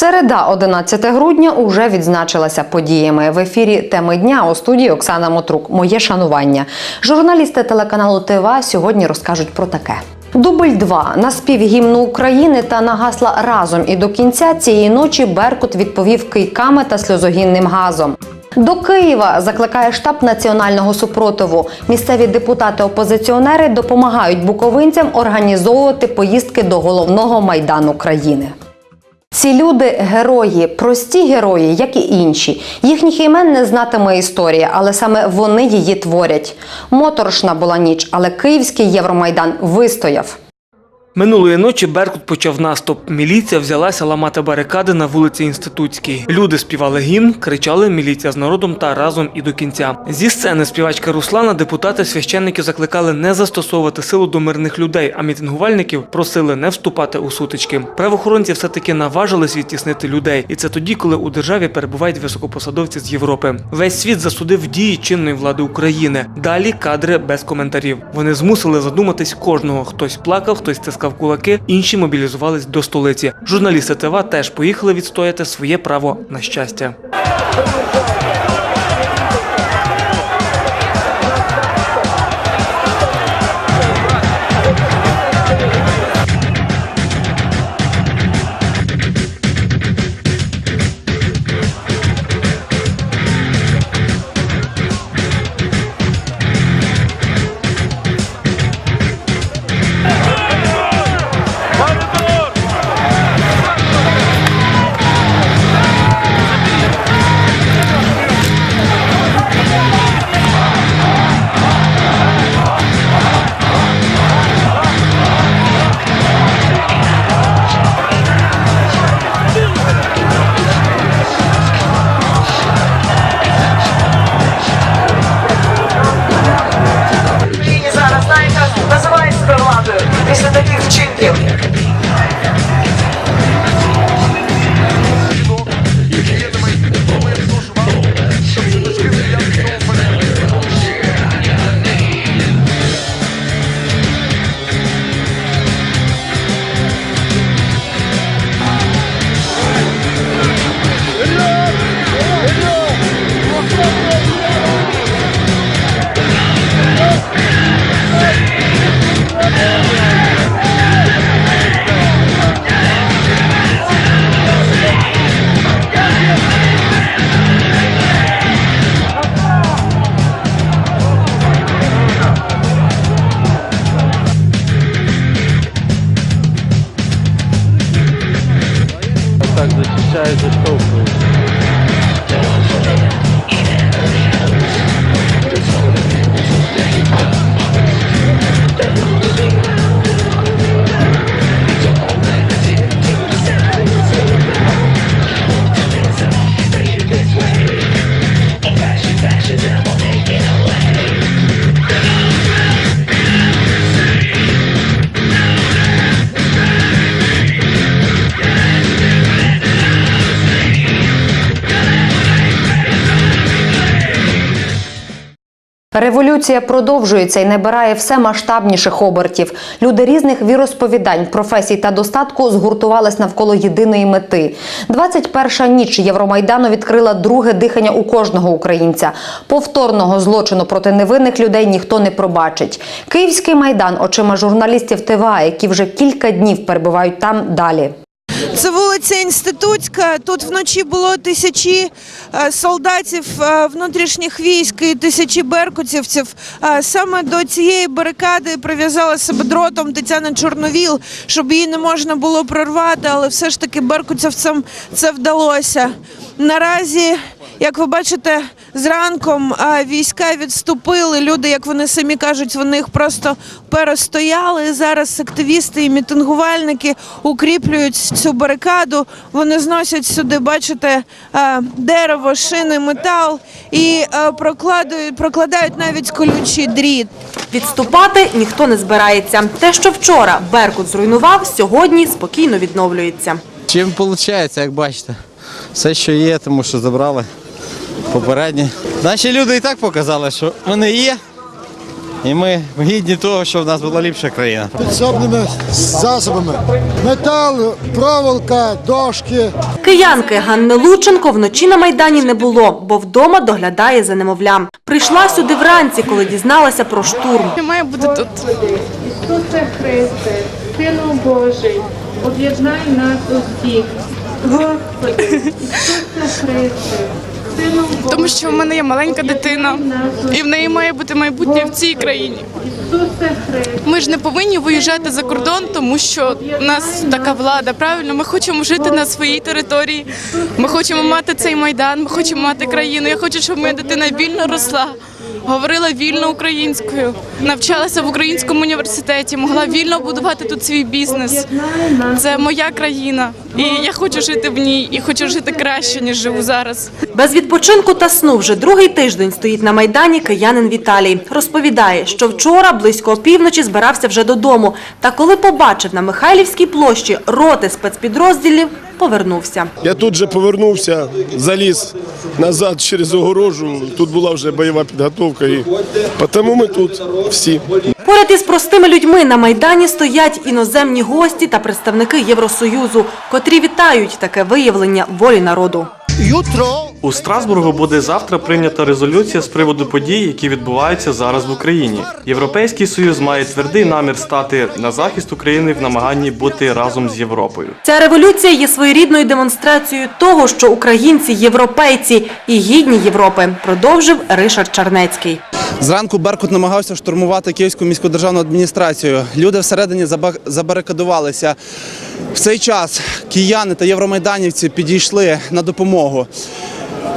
Середа, 11 грудня, уже відзначилася подіями. В ефірі теми дня у студії Оксана Мотрук. Моє шанування. Журналісти телеканалу ТВА сьогодні розкажуть про таке. Дубль 2 на спів гімну України та на гасла разом і до кінця цієї ночі Беркут відповів кийками та сльозогінним газом. До Києва закликає штаб національного супротиву. Місцеві депутати-опозиціонери допомагають буковинцям організовувати поїздки до головного майдану країни. Ці люди герої, прості герої, як і інші. Їхніх імен не знатиме історія, але саме вони її творять. Моторошна була ніч, але київський Євромайдан вистояв. Минулої ночі Беркут почав наступ. Міліція взялася ламати барикади на вулиці Інститутській. Люди співали гімн, кричали Міліція з народом та разом і до кінця. Зі сцени співачка Руслана депутати священників закликали не застосовувати силу до мирних людей, а мітингувальників просили не вступати у сутички. Правоохоронці все-таки наважились відтіснити людей, і це тоді, коли у державі перебувають високопосадовці з Європи. Весь світ засудив дії чинної влади України. Далі кадри без коментарів. Вони змусили задуматись кожного. Хтось плакав, хтось стискав кулаки, інші мобілізувались до столиці. Журналісти ТВА теж поїхали відстояти своє право на щастя. Революція продовжується і набирає все масштабніших обертів. Люди різних віросповідань, професій та достатку згуртувались навколо єдиної мети. 21-ша ніч Євромайдану відкрила друге дихання у кожного українця. Повторного злочину проти невинних людей ніхто не пробачить. Київський майдан очима журналістів ТВА, які вже кілька днів перебувають там далі. Це вулиця Інститутська. Тут вночі було тисячі е, солдатів е, внутрішніх військ і тисячі беркутівців. Е, Саме до цієї барикади прив'язала себе дротом Тетяна Чорновіл, щоб її не можна було прорвати, але все ж таки беркутівцям це вдалося. Наразі, як ви бачите, зранком е, війська відступили. Люди, як вони самі кажуть, вони їх просто перестояли. Зараз активісти і мітингувальники укріплюють цю барикаду. Вони зносять сюди, бачите, е, дерево, шини, метал і е, прокладають, прокладають навіть колючий дріт. Відступати ніхто не збирається. Те, що вчора Беркут зруйнував, сьогодні спокійно відновлюється. Чим виходить, як бачите, все, що є, тому що забрали попередні. Наші люди і так показали, що вони є. І ми гідні того, щоб в нас була ліпша країна. підсобними засобами. Метал, проволока, дошки. Киянки Ганни Лученко вночі на Майдані не було, бо вдома доглядає за немовлям. Прийшла сюди вранці, коли дізналася про штурм. має бути тут. Ісусе Христе, Сину Божий, об'єднай нас усіх. Господи, Ісусе Христе, Тому що в мене є маленька дитина, і в неї має бути майбутнє в цій країні. Ми ж не повинні виїжджати за кордон, тому що у нас така влада. Правильно, ми хочемо жити на своїй території. Ми хочемо мати цей майдан, ми хочемо мати країну. Я хочу, щоб моя дитина вільно росла. Говорила вільно українською, навчалася в українському університеті, могла вільно будувати тут свій бізнес. Це моя країна, і я хочу жити в ній, і хочу жити краще ніж живу зараз. Без відпочинку та сну вже другий тиждень стоїть на Майдані киянин Віталій. Розповідає, що вчора близько опівночі збирався вже додому. Та коли побачив на Михайлівській площі роти спецпідрозділів, повернувся. Я тут же повернувся, заліз назад через огорожу. Тут була вже бойова підготовка, і тому ми тут всі. Поряд із простими людьми на Майдані стоять іноземні гості та представники Євросоюзу, котрі вітають таке виявлення волі народу. У Страсбургу буде завтра прийнята резолюція з приводу подій, які відбуваються зараз в Україні. Європейський союз має твердий намір стати на захист України в намаганні бути разом з Європою. Ця революція є своєрідною демонстрацією того, що українці європейці і гідні Європи, продовжив Ришард Чарнецький. Зранку Беркут намагався штурмувати Київську міську державну адміністрацію. Люди всередині забарикадувалися. В цей час кияни та євромайданівці підійшли на допомогу.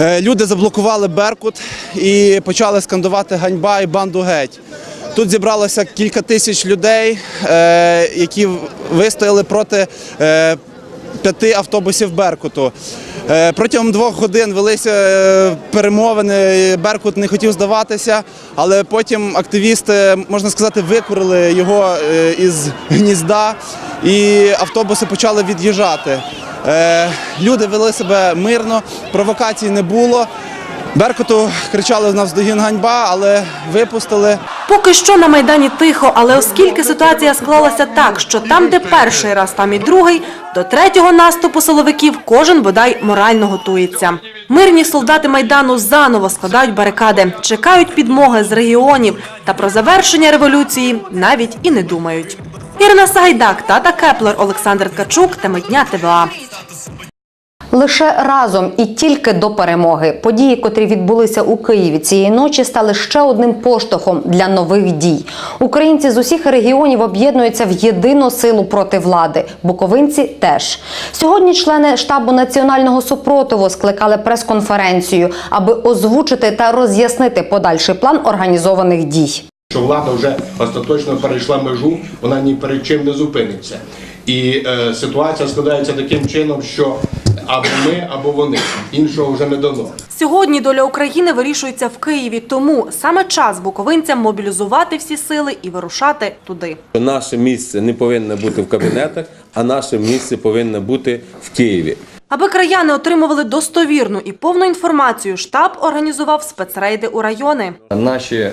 Е, Люди заблокували Беркут і почали скандувати ганьба і банду геть. Тут зібралося кілька тисяч людей, е, які вистояли проти е, п'яти автобусів Беркуту. Е, Протягом двох годин велися е, перемовини. Беркут не хотів здаватися, але потім активісти, можна сказати, викурили його е, із гнізда, і автобуси почали від'їжджати. Люди вели себе мирно, провокацій не було. Беркуту кричали навздогін ганьба, але випустили. Поки що на Майдані тихо, але оскільки ситуація склалася так, що там, де перший раз, там і другий, до третього наступу силовиків кожен бодай морально готується. Мирні солдати Майдану заново складають барикади, чекають підмоги з регіонів та про завершення революції навіть і не думають. Ірина Сагайдак, Тата Кеплер, Олександр Ткачук, теми дня ТВА. Лише разом і тільки до перемоги події, котрі відбулися у Києві цієї ночі, стали ще одним поштовхом для нових дій. Українці з усіх регіонів об'єднуються в єдину силу проти влади. Буковинці теж сьогодні. Члени штабу національного супротиву скликали прес-конференцію, аби озвучити та роз'яснити подальший план організованих дій. Що влада вже остаточно перейшла межу, вона ні перед чим не зупиниться. І е, ситуація складається таким чином, що або ми, або вони. Іншого вже не дано. Сьогодні доля України вирішується в Києві, тому саме час буковинцям мобілізувати всі сили і вирушати туди. Наше місце не повинно бути в кабінетах, а наше місце повинно бути в Києві. Аби краяни отримували достовірну і повну інформацію, штаб організував спецрейди у райони. Наші е,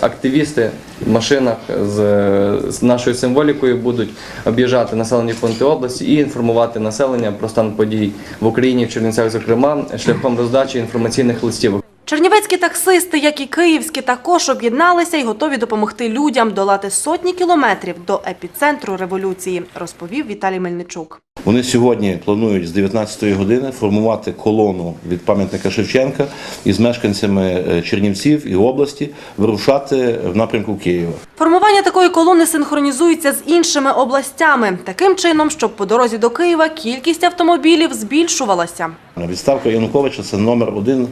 активісти в машинах з, нашою символікою будуть об'їжджати населені пункти області і інформувати населення про стан подій в Україні, в Чернівцях, зокрема, шляхом роздачі інформаційних листівок. Чернівецькі таксисти, як і київські, також об'єдналися і готові допомогти людям долати сотні кілометрів до епіцентру революції, розповів Віталій Мельничук. Вони сьогодні планують з 19-ї години формувати колону від пам'ятника Шевченка із мешканцями е, Чернівців і області вирушати в напрямку Києва. Формування такої колони синхронізується з іншими областями, таким чином, щоб по дорозі до Києва кількість автомобілів збільшувалася. Відставка Януковича це номер один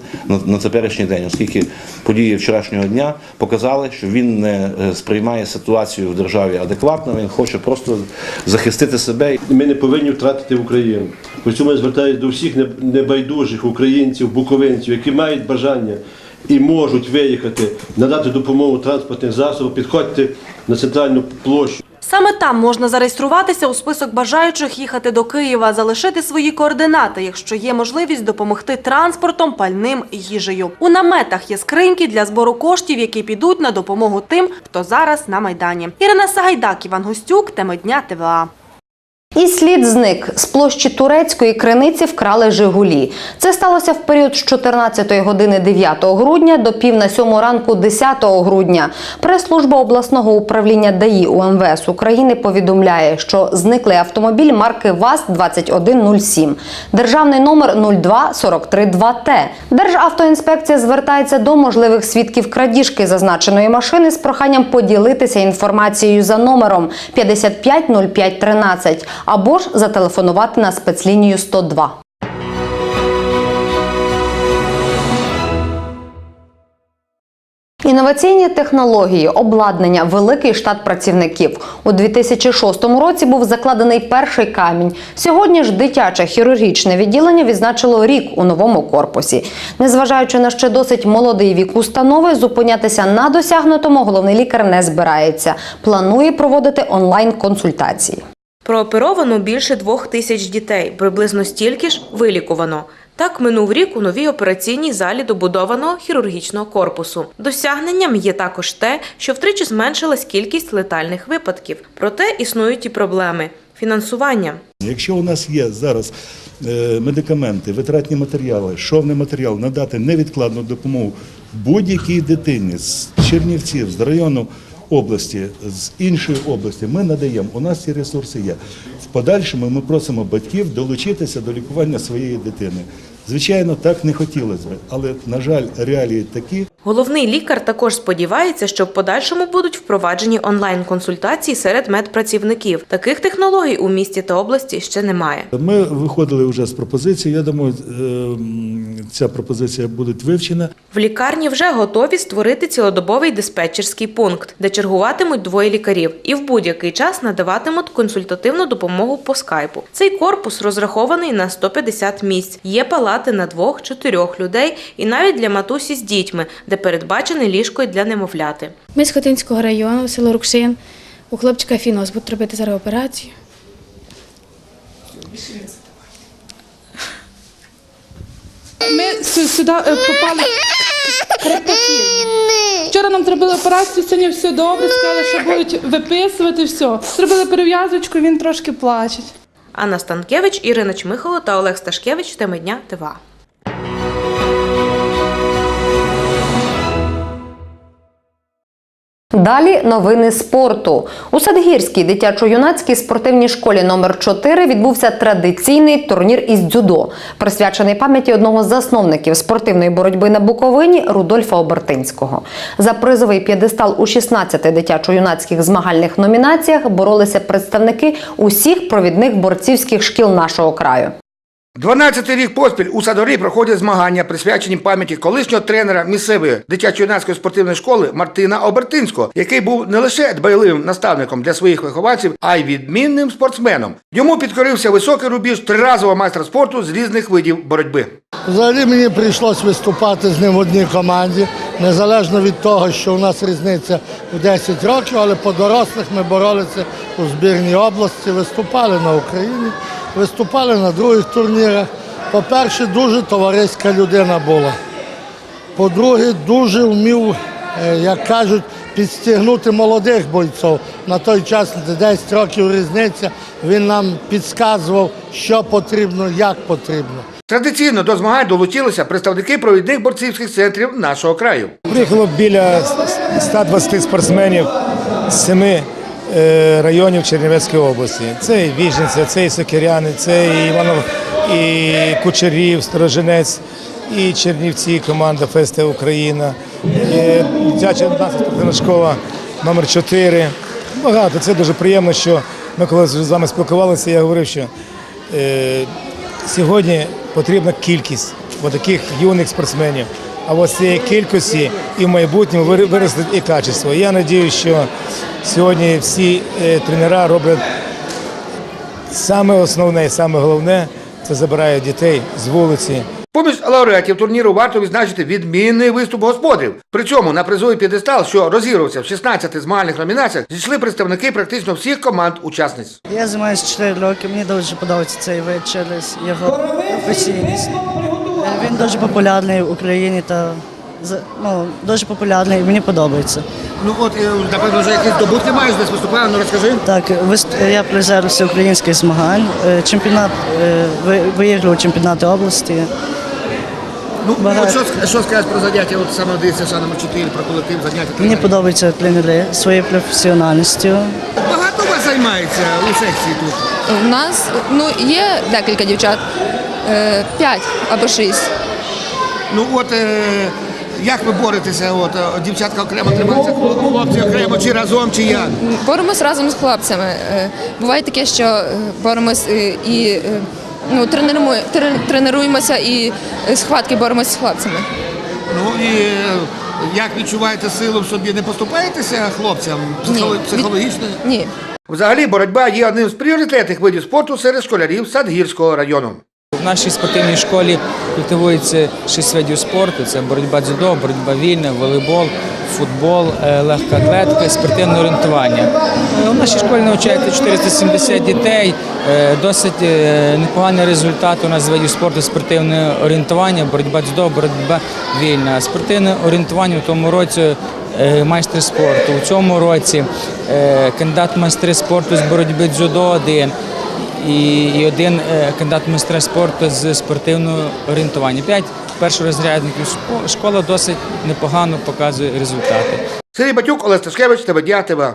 на, теперішній день, оскільки події вчорашнього дня показали, що він не е, сприймає ситуацію в державі адекватно. Він хоче просто захистити себе. Ми не повинні втратити Україну. При цьому я звертаюся до всіх небайдужих українців, буковинців, які мають бажання і можуть виїхати, надати допомогу транспортних засобів, підходьте на центральну площу. Саме там можна зареєструватися у список бажаючих їхати до Києва, залишити свої координати, якщо є можливість допомогти транспортом, пальним, їжею. У наметах є скриньки для збору коштів, які підуть на допомогу тим, хто зараз на майдані. Ірина Сагайдак, Іван Гостюк, теми дня ТВА. І слід зник. З площі турецької криниці вкрали Жигулі. Це сталося в період з 14 години 9 грудня до пів на сьому ранку 10 грудня. Прес-служба обласного управління ДАІ УМВС України повідомляє, що зниклий автомобіль марки ВАЗ-2107. Державний номер 02432Т. Державтоінспекція звертається до можливих свідків крадіжки зазначеної машини з проханням поділитися інформацією за номером 550513 або ж зателефонувати на спецлінію 102. Інноваційні технології, обладнання, великий штат працівників. У 2006 році був закладений перший камінь. Сьогодні ж дитяче хірургічне відділення відзначило рік у новому корпусі. Незважаючи на ще досить молодий вік установи, зупинятися на досягнутому головний лікар не збирається. Планує проводити онлайн-консультації. Прооперовано більше двох тисяч дітей, приблизно стільки ж вилікувано. Так минув рік у новій операційній залі добудованого хірургічного корпусу. Досягненням є також те, що втричі зменшилась кількість летальних випадків. Проте існують і проблеми фінансування. Якщо у нас є зараз е, медикаменти, витратні матеріали, шовний матеріал, надати невідкладну допомогу будь-якій дитині з Чернівців, з району області, з іншої області, ми надаємо. У нас ці ресурси є. В подальшому ми просимо батьків долучитися до лікування своєї дитини. Звичайно, так не хотілося б, але на жаль, реалії такі. Головний лікар також сподівається, що в подальшому будуть впроваджені онлайн-консультації серед медпрацівників. Таких технологій у місті та області ще немає. Ми виходили вже з пропозицією. Я думаю, е, ця пропозиція буде вивчена. В лікарні вже готові створити цілодобовий диспетчерський пункт, де чергуватимуть двоє лікарів і в будь-який час надаватимуть консультативну допомогу по скайпу. Цей корпус розрахований на 150 місць. Є палати на двох-чотирьох людей і навіть для матусі з дітьми, де передбачене ліжко для немовляти. Ми з Хотинського району, село Рукшин. У хлопчика фінос будуть робити зараз операцію. Ми сю- сюди е, попали криптофірмі. Вчора нам зробили операцію, сьогодні все добре, сказали, що будуть виписувати все. Зробили перев'язочку, він трошки плаче. Анна Станкевич, Ірина Чмихало та Олег Сташкевич. Теми дня ТВА. Далі новини спорту. У Садгірській дитячо-юнацькій спортивній школі номер 4 відбувся традиційний турнір із дзюдо, присвячений пам'яті одного з засновників спортивної боротьби на Буковині Рудольфа Обертинського. За призовий п'єдестал у 16 дитячо-юнацьких змагальних номінаціях боролися представники усіх провідних борцівських шкіл нашого краю. 12-й рік поспіль у Садорі проходять змагання, присвячені пам'яті колишнього тренера місцевої дитячо-юнацької спортивної школи Мартина Обертинського, який був не лише дбайливим наставником для своїх вихованців, а й відмінним спортсменом. Йому підкорився високий рубіж триразового майстра спорту з різних видів боротьби. Взагалі мені прийшлось виступати з ним в одній команді, незалежно від того, що у нас різниця в 10 років, але по дорослих ми боролися у збірній області, виступали на Україні, виступали на других турнірах. По-перше, дуже товариська людина була. По-друге, дуже вмів, е, як кажуть, підстігнути молодих бойців. На той час 10 років різниця. Він нам підказував, що потрібно, як потрібно. Традиційно до змагань долучилися представники провідних борцівських центрів нашого краю. Приїхало біля 120 спортсменів з семи районів Чернівецької області. Це і Віжниця, це і Сокиряни, це і Іванов, і Кучерів, Сторожинець, і Чернівці, команда Фесте Україна, і дитяча 11 спортивна школа номер 4 Багато. Це дуже приємно, що ми коли з вами спілкувалися, я говорив, що е, сьогодні потрібна кількість таких юних спортсменів. А ось цієї кількості і в майбутньому вир- виросте і качество. Я сподіваюся, що сьогодні всі е, тренера роблять саме основне і саме головне це забирають дітей з вулиці, Поміж лауреатів турніру варто відзначити відмінний виступ господарів. При цьому на призовий п'єдестал, що розігрувався в 16 змагальних номінаціях, зійшли представники практично всіх команд учасниць. Я займаюся 4 роки, мені дуже подобається цей через його професійність. Е, Він дуже популярний в Україні та ну, дуже популярний, мені подобається. Ну от напевно вже якісь здобутки маєш десь виступала, ну розкажи. Так, я призер всеукраїнських змагань, е, чемпіонат, е, чемпіонати області. Ну, Багато. от що, що скажеш про заняття, от саме ДСШ номер 4, про колектив заняття? Мені подобаються тренери своєю професіональністю. Багато вас займається у секції тут? У нас ну є декілька дівчат, е, п'ять або шість. Ну от е, як ви боретеся? От е, дівчатка окремо тримаються, хлопці окремо, чи разом, чи як? Боремось разом з хлопцями. Буває таке, що боремось і ну, тренуємо, тренуємося і схватки боремося з хлопцями. Ну і як відчуваєте силу в собі? Не поступаєтеся хлопцям психологічно? Ні. Взагалі боротьба є одним з пріоритетних видів спорту серед школярів Садгірського району. В нашій спортивній школі культивується шість видів спорту: це боротьба дзюдо, боротьба вільна, волейбол, футбол, е, легка атлетика, спортивне орієнтування. Е, У нашій школі навчається 470 дітей. Е, Досить непоганий результат у нас з видів спорту спортивне орієнтування, боротьба дзюдо, боротьба вільна. Спортивне орієнтування в тому році. Майстер спорту у цьому році кандидат майстри спорту з боротьби дзюдо один і, і один е, кандидат майстра спорту з спортивного орієнтування. П'ять першорозрядників. Шко- Школа досить непогано показує результати. Сергій Батюк, Олег Сташкевич, ТВДЯ, ТВА.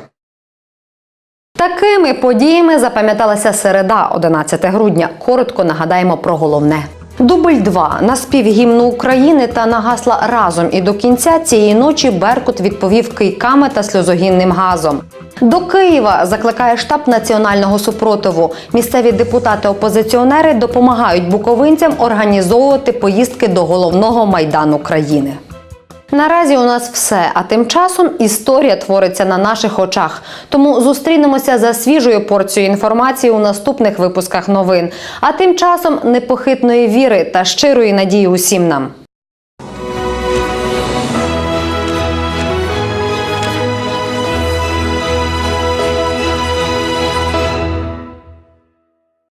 Такими подіями запам'яталася середа, 11 грудня. Коротко нагадаємо про головне. Дубль 2 на спів гімну України та на гасла разом і до кінця цієї ночі Беркут відповів кийками та сльозогінним газом. До Києва закликає штаб національного супротиву. Місцеві депутати-опозиціонери допомагають буковинцям організовувати поїздки до головного майдану країни. Наразі у нас все, а тим часом історія твориться на наших очах. Тому зустрінемося за свіжою порцією інформації у наступних випусках новин. А тим часом непохитної віри та щирої надії усім нам.